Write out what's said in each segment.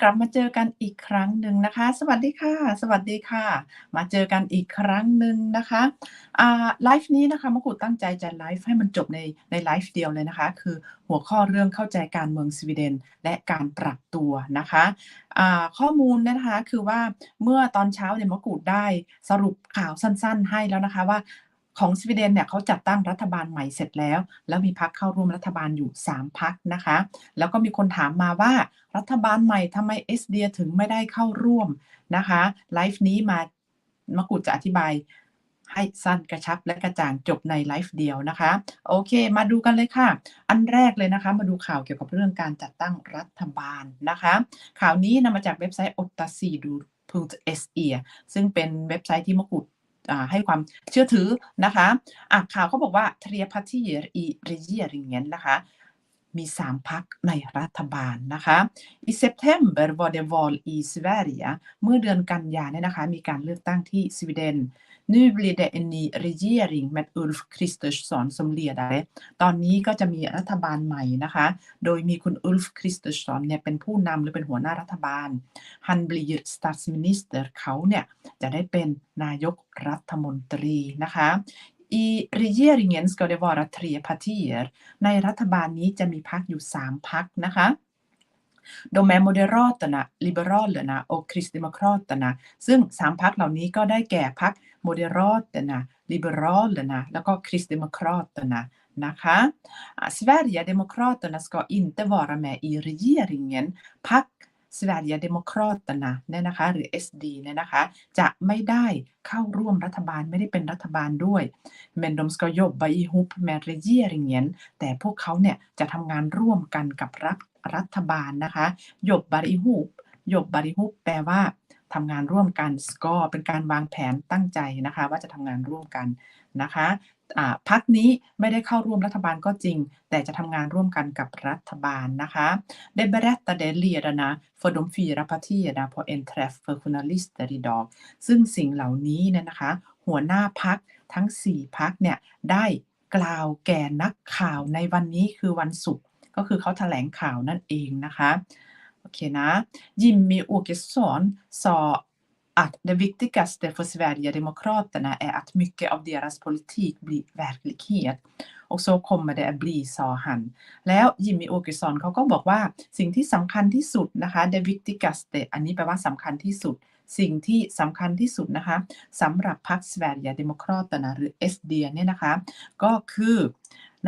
กลับมาเจอกันอีกครั้งหนึ่งนะคะ สวัสดีค่ะ สวัสดีค่ะ มาเจอกันอีกครั้งหนึ่งนะคะอ่าไลฟ์นี้นะคะมะกรูดตั้งใจจะไลฟ์ให้มันจบในในไลฟ์เดียวเลยนะคะ คือหัวข้อเรื่องเข้าใจการเมืองสวีเดน และการปรับตัวนะคะอ่าข้อมูลนะคะคือว่าเมื่อตอนเช้าเนี่ยมะกรูดได้สรุปข่าวสั้น ๆ ให้แล้วนะคะว่า ของสวีเดนเนี่ยเขาจัดตั้งรัฐบาลใหม่เสร็จแล้ว แล้วมีพักเข้าร่วมรัฐบาลอยู่ 3 พักนะคะ แล้วก็มีคนถามมาว่ารัฐบาลใหม่ทำไมเอสเดียถึงไม่ได้เข้าร่วมนะคะไลฟ์นี้มามะกุฎจะอธิบายให้สั้นกระชับและกระจ่างจบในไลฟ์เดียวนะคะ โอเค มาดูกันเลยค่ะ อันแรกเลยนะคะ มาดูข่าวเกี่ยวกับเรื่องการจัดตั้งรัฐบาลนะคะ ข่าวนี้นำมาจากเว็บไซต์ o t t a s i d u se ซึ่งเป็นเว็บไซต์ที่มะกุฎ ให้ความเชื่อถือนะคะอะข่าวเขาบอกว่า tre partier i regeringen นะคะ มี3พักในรัฐบาลนะคะ i september var det val i Sverige เมื่อเดือนกันยาเนี่ยนะคะ มีการเลือกตั้งที่สวีเดน Nu blir det en ny regering med Ulf Kristersson som ledare ตอนนี้ก็จะมีรัฐบาลใหม่นะคะ โดยมีคุณ Ulf Kristersson เนี่ยเป็นผู้นำหรือเป็นหัวหน้ารัฐบาล Han blir statsminister เขาเนี่ยจะได้เป็นนายกรัฐมนตรีนะคะ I regeringen ska det vara tre partier ในรัฐบาลนี้จะมีพักอยู่ 3 พักนะคะ De är Moderaterna, Liberalerna och Kristdemokraterna ซึ่ง 3พักเหล่านี้ก็ได้แก่พัก Moderaterna, Liberalerna แล้วก็ Kristdemokraterna นะคะ Sverigedemokraterna ska inte vara med i regeringen พัก Sverigedemokraterna เนี่ยนะคะหรือ SD เนี่ยนะคะจะไม่ได้เข้าร่วมรัฐบาลไม่ได้เป็นรัฐบาลด้วย men de ska jobba ihop med regeringen แต่พวกเขาเนี่ยจะทำงานร่วมกันกับรัฐรัฐบาลนะคะ jobbar ihop jobbar ihop แปลว่าทำงานร่วมกันก็เป็นการวางแผนตั้งใจนะคะ ว่าจะทำงานร่วมกันนะคะ พักนี้ไม่ได้เข้าร่วมรัฐบาลก็จริง แต่จะทำงานร่วมกันกับรัฐบาลนะคะ Det berättade ledarna för de fyra partierna på en träff för journalister idag ซึ่งสิ่งเหล่านี้เนี่ยนะคะ หัวหน้าพักทั้ง 4 พักเนี่ยได้กล่าวแก่นักข่าวในวันนี้คือวันศุกร์ก็คือเขาแถลงข่าวนั่นเองนะคะ โอเคนะ Jimmy Åkesson sa att det viktigaste för Sverigedemokraterna är att mycket av deras politik blir verklighet och så kommer det att bli sa han แล้วยิมมี่โอเกซอนเขาก็บอกว่าสิ่งที่สำคัญที่สุดนะคะ the viktigaste อันนี้แปลว่าสำคัญที่สุด สิ่งที่สำคัญที่สุดนะคะสำหรับพรรค Sverigedemokraterna หรือ SD เนี่ยนะคะ ก็คือ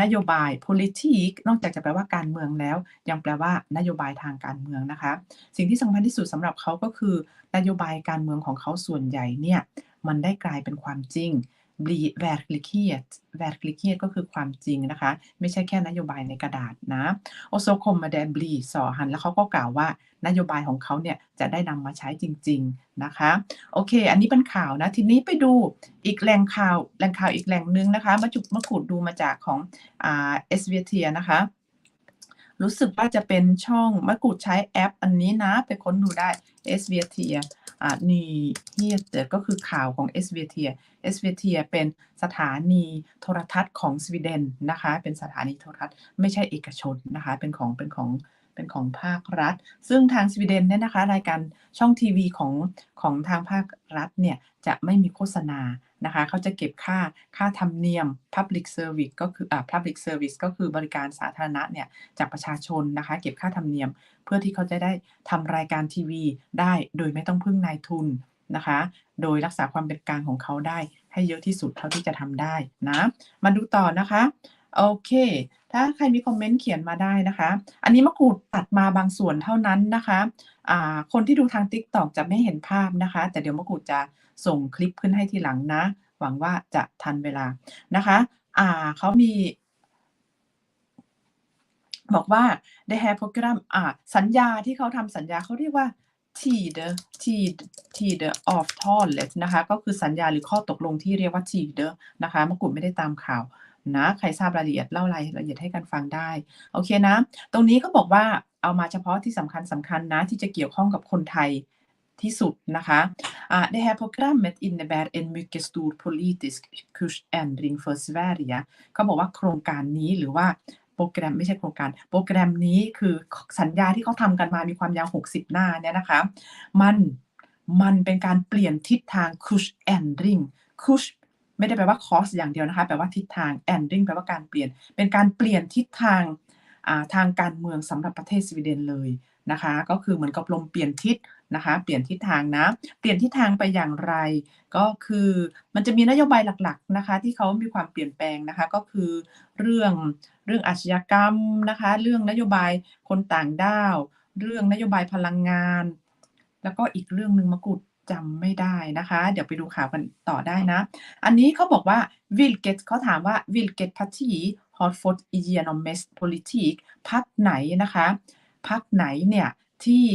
นโยบาย politik นอกจากจะแปลว่าการเมืองแล้ว ยังแปลว่านโยบายทางการเมืองนะคะ สิ่งที่สำคัญที่สุดสำหรับเขาก็คือนโยบายการเมืองของเขาส่วนใหญ่เนี่ยมันได้กลายเป็นความจริง verklighet verklighet ก็คือความจริงนะคะ ไม่ใช่แค่นโยบายในกระดาษนะ och så kommer det bli สอหัน แล้วเขาก็กล่าวว่านโยบายของเขาเนี่ยจะได้นำมาใช้จริง ๆนะคะ โอเค อันนี้เป็นข่าวนะ ทีนี้ไปดูอีกแหล่งข่าวแหล่งข่าวอีกแหล่งหนึ่งนะคะมาจุกมาขูดดูมาจากของอ่า SVT นะคะรู้สึกว่าจะเป็นช่องมะกูดใช้แอปอันนี้นะ ไปค้นดูได้ SVT นีเฮียเก็คือข่าวของ SVT SVT เป็นสถานีโทรทัศน์ของสวีเดนนะคะ เป็นสถานีโทรทัศน์ไม่ใช่เอกชนนะคะ เป็นของเป็นของ เป็นของภาครัฐ ซึ่งทางสวีเดนเนี่ยนะคะ รายการช่องทีวีของของทางภาครัฐเนี่ยจะไม่มีโฆษณานะคะเขาจะเก็บค่าค่าธรรมเนียม Public Service ก็คืออ่า Public Service ก็คือบริการสาธารณะเนี่ยจากประชาชนนะคะ เก็บค่าธรรมเนียม เพื่อที่เขาจะได้ทำรายการทีวีได้โดยไม่ต้องพึ่งนายทุนนะคะ โดยรักษาความเป็นกลางของเขาได้ให้เยอะที่สุดเท่าที่จะทำได้นะ มาดูต่อนะคะ โอเค ถ้าใครมีคอมเมนต์เขียนมาได้นะคะ อันนี้มะกรูดตัดมาบางส่วนเท่านั้นนะคะอ่าคนที่ดูทาง t ิ k t o k จะไม่เห็นภาพนะคะ แต่เดี๋ยวมะกรูดจะส่งคลิปขึ้นให้ทีหลังนะ หวังว่าจะทันเวลานะคะ อ่าเขามี บอกว่า det här program อ่า สัญญาที่เขาทำสัญญาเขาเรียกว่า tid tid tid avtalet นะคะ ก็คือสัญญาหรือข้อตกลงที่เรียกว่า tid นะคะมะกรูดไม่ได้ตามข่าว นะ ใครทราบรายละเอียดเล่ารายละเอียดให้กันฟังได้ โอเคนะ ตรงนี้ก็บอกว่าเอามาเฉพาะที่สำคัญสำคัญนะ ที่จะเกี่ยวข้องกับคนไทยที่สุดนะคะ Det här programmet innebär en mycket stor politisk kursändring för Sverige เขาบอกว่าโครงการนี้หรือว่าโปรแกรมไม่ใช่โครงการ โปรแกรมนี้คือสัญญาที่เขาทำกันมามีความยาว 60 หน้าเนี่ยนะคะ มันมันเป็นการเปลี่ยนทิศทาง Kush Ändring Kush ไม่ได้แปลว่า course อย่างเดียวนะคะ แปลว่าทิศทาง Ändring แปลว่าการเปลี่ยน เป็นการเปลี่ยนทิศทางาทางการเมืองสำหรับประเทศสวีเดนเลยนะคะ ก็คือเหมือนกับลมเปลี่ยนทิศนะคะ เปลี่ยนทิศทางนะ เปลี่ยนทิศทางไปอย่างไร ก็คือมันจะมีนโยบายหลักๆนะคะ ที่เขามีความเปลี่ยนแปลงนะคะ ก็คือเรื่องเรื่องอาชญากรรมนะคะ เรื่องนโยบายคนต่างด้าว เรื่องนโยบายพลังงาน แล้วก็อีกเรื่องหนึ่งมะกุฎ จำไม่ได้นะคะ เดี๋ยวไปดูข่าวกันต่อได้นะ อันนี้เขาบอกว่า vilket เขาถามว่า vilket parti har fått igenom mest politik พรรคไหนนะคะพรรคไหนเนี่ยที่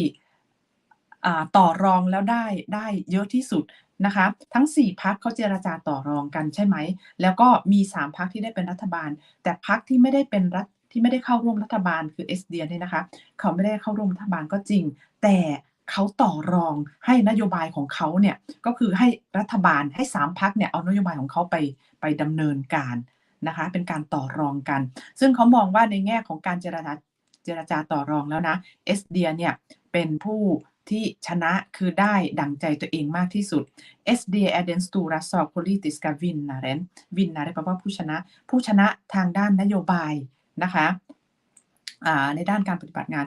ต่อรองแล้วได้ได้เยอะที่สุดนะคะ ทั้ง 4พักเขาเจรจาต่อรองกันใช่ไหม แล้วก็มี 3พักที่ได้เป็นรัฐบาล แต่พักที่ไม่ได้เป็นรัฐที่ไม่ได้เข้าร่วมรัฐบาลคือ SD เนี่ยนะคะ เขาไม่ได้เข้าร่วมรัฐบาลก็จริง แต่ เขาต่อรองให้นโยบายของเขาเนี่ยก็คือให้รัฐบาลให้สามพักเนี่ยเอานโยบายของเขาไปไปดำเนินการนะคะเป็นการต่อรองกัน ซึ่งเขามองว่าในแง่ของการเจรจาเจรจาต่อรองแล้วนะเอสเดียเนี่ยเป็นผู้ที่ชนะคือได้ดังใจตัวเองมากที่สุด SD är den stora sakpolitiska vinnaren vinnare แปลว่าผู้ชนะ ผู้ชนะทางด้านนโยบายนะคะ ในด้านการปฏิบัติงาน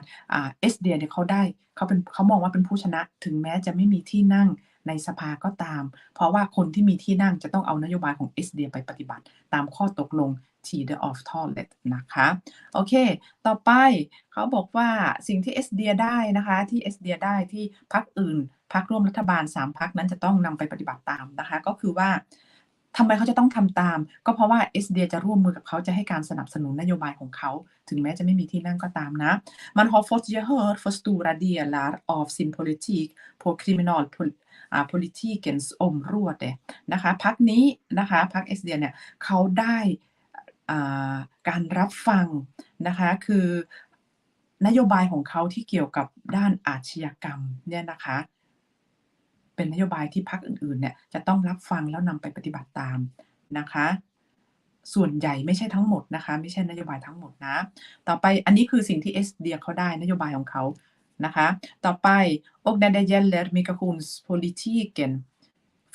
เอสเดียเนี่ยเขาได้เขาเป็นเขามองว่าเป็นผู้ชนะถึงแม้จะไม่มีที่นั่งในสภาก็ตาม เพราะว่าคนที่มีที่นั่งจะต้องเอานโยบายของเอสเดียไปปฏิบัติ ตามข้อตกลง t h e of t o l e t นะคะ โอเค ต่อไปเขาบอกว่าสิ่งที่เอสเดียได้นะคะ ที่เอสเดียได้ที่พักอื่นพักร่วมรัฐบาล 3พักนั้นจะต้องนำไปปฏิบัติตามนะคะ ก็คือว่า ทำไมเขาจะต้องทำตาม ก็เพราะว่าเอสเดียจะร่วมมือกับเขาจะให้การสนับสนุนนโยบายของเขา ถึงแม้จะไม่มีที่นั่งก็ตามนะ Man har fått gehör för stora delar av sin politik på kriminalpolitikens område นะคะพักนี้นะคะพักเอสเดียเนี่ยเขาได้การรับฟังนะคะคือนโยบายของเขาที่เกี่ยวกับด้านอาชญากรรมเนี่ยนะคะ เป็นนโยบายที่พรรคอื่นๆเนี่ยจะต้องรับฟังแล้วนำไปปฏิบัติตามนะคะ ส่วนใหญ่ไม่ใช่ทั้งหมดนะคะ ไม่ใช่นโยบายทั้งหมดนะ ต่อไปอันนี้คือสิ่งที่เอสเดียเขาได้นโยบายของเขานะคะ ต่อไป och när det gäller migrationspolitiken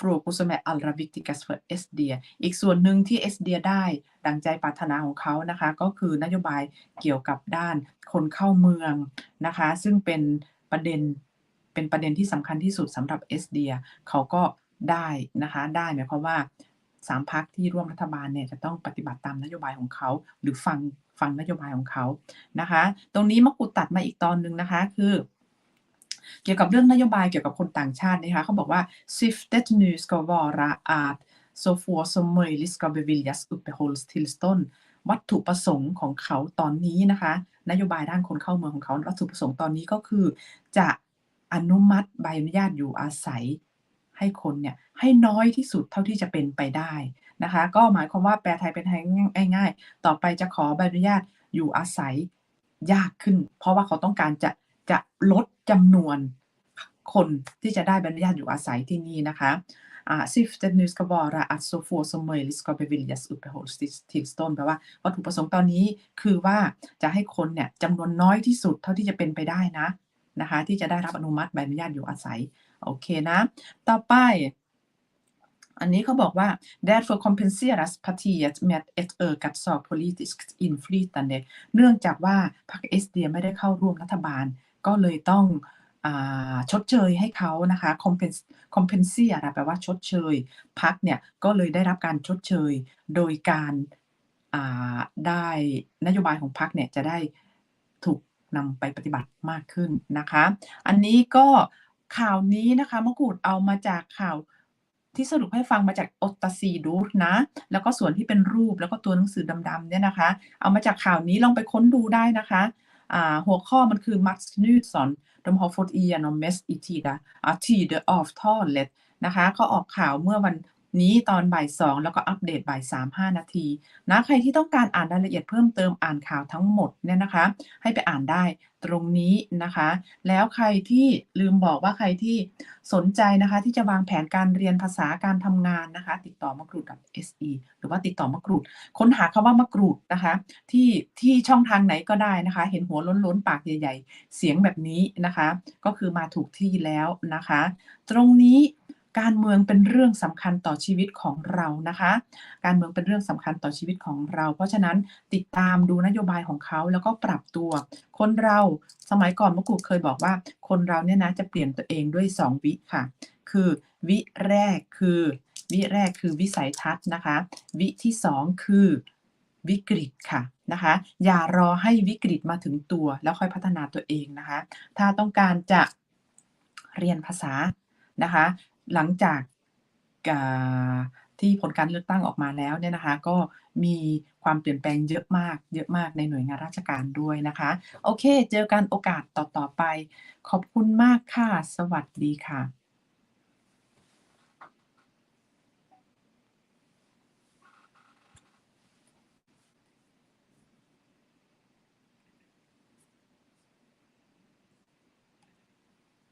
frågor som är allra viktigast för SD อีกส่วนหนึ่งที่ SD ได้ดังใจปรารถนาของเขานะคะ ก็คือนโยบายเกี่ยวกับด้านคนเข้าเมืองนะคะ ซึ่งเป็นประเด็น เป็นประเด็นที่สำคัญที่สุดสำหรับ SD เขาก็ได้นะคะได้หมายความว่าสามพักที่ร่วมรัฐบาลเนี่ยจะต้องปฏิบัติตามนโยบายของเขา หรือฟังฟังนโยบายของเขานะคะ ตรงนี้มกุฎตัดมาอีกตอนหนึ่งนะคะคือ เกี่ยวกับเรื่องนโยบายเกี่ยวกับคนต่างชาตินะคะเขาบอกว่า syftet nu ska vara att så få som möjligt ska beviljas uppehållstillstånd วัตถุประสงค์ของเขาตอนนี้นะคะ นโยบายด้านคนเข้าเมืองของเขา วัตถุประสงค์ตอนนี้ก็คือ จะ อนุมัติใบอนุญาตอยู่อาศัยให้คนเนี่ยให้น้อยที่สุดเท่าที่จะเป็นไปได้นะคะ ก็หมายความว่าแปลไทยเป็นไทยง่าย ๆ ต่อไปจะขอใบอนุญาตอยู่อาศัยยากขึ้น เพราะว่าเขาต้องการจะจะลดจำนวนคนที่จะได้ใบอนุญาตอยู่อาศัยที่นี่นะคะอ่า syftet nu ska vara att så få som möjligt ska beviljas uppehållstillstånd แปลว่าวัตถุประสงค์ตอนนี้คือว่าจะให้คนเนี่ยจำนวนน้อยที่สุดเท่าที่จะเป็นไปได้นะ นะคะ ที่จะได้รับอนุมัติใบอนุญาตอยู่อาศัย โอเคนะ ต่อไป อันนี้เขาบอกว่า därför kompenseras partiet med ett ökat sakpolitiskt inflytande เนื่องจากว่าพรรค SD ไม่ได้เข้าร่วมรัฐบาล ก็เลยต้องอชดเชยให้เขานะคะ compensate แปลว่าชดเชยพักเนี่ยก็เลยได้รับการชดเชย โดยการได้นโยบายของพักเนี่ยจะได้ถูก นำไปปฏิบัติมากขึ้นนะคะ อันนี้ก็ข่าวนี้นะคะมะกูดเอามาจากข่าวที่สรุปให้ฟังมาจากอตซีดูนะ แล้วก็ส่วนที่เป็นรูปแล้วก็ตัวหนังสือดำๆเนี่ยนะคะ เอามาจากข่าวนี้ลองไปค้นดูได้นะคะหัวข้อมันคือ Max Knutsson de har fått igenom mest i tida, tider avtalet นะคะเขาออกข่าวเมื่อวัน นี้ตอนบ่าย2แล้วก็อัปเดตบ่าย3 5นาทีนะใครที่ต้องการอ่านรายละเอียดเพิ่มเติมอ่านข่าวทั้งหมดเนี่ยนะคะ ให้ไปอ่านได้ตรงนี้นะคะ แล้วใครที่ลืมบอกว่าใครที่สนใจนะคะ ที่จะวางแผนการเรียนภาษาการทำงานนะคะ ติดต่อมะกรูด .se หรือว่าติดต่อมะกรูด ค้นหาคำว่ามะกรูดนะคะ ที่ที่ช่องทางไหนก็ได้นะคะ เห็นหัวโล้นๆ ปากใหญ่ ๆ เสียงแบบนี้นะคะ ก็คือมาถูกที่แล้วนะคะ ตรงนี้ การเมืองเป็นเรื่องสำคัญต่อชีวิตของเรานะคะ การเมืองเป็นเรื่องสำคัญต่อชีวิตของเรา เพราะฉะนั้นติดตามดูนโยบายของเขาแล้วก็ปรับตัว คนเราสมัยก่อนมะกูเคยบอกว่า คนเราเนี่ยนะจะเปลี่ยนตัวเองด้วย 2 วิค่ะ คือวิแรกคือวิแรกคือวิสัยทัศน์นะคะ วิที่ 2 คือวิกฤตค่ะนะคะ อย่ารอให้วิกฤตมาถึงตัวแล้วค่อยพัฒนาตัวเองนะคะ ถ้าต้องการจะเรียนภาษานะคะ หลังจากที่ผลการเลือกตั้งออกมาแล้วเนี่ยนะคะ ก็มีความเปลี่ยนแปลงเยอะมาก เยอะมากในหน่วยงานราชการด้วยนะคะ โอเค เจอกันโอกาสต่อๆไป ขอบคุณมากค่ะ สวัสดีค่ะ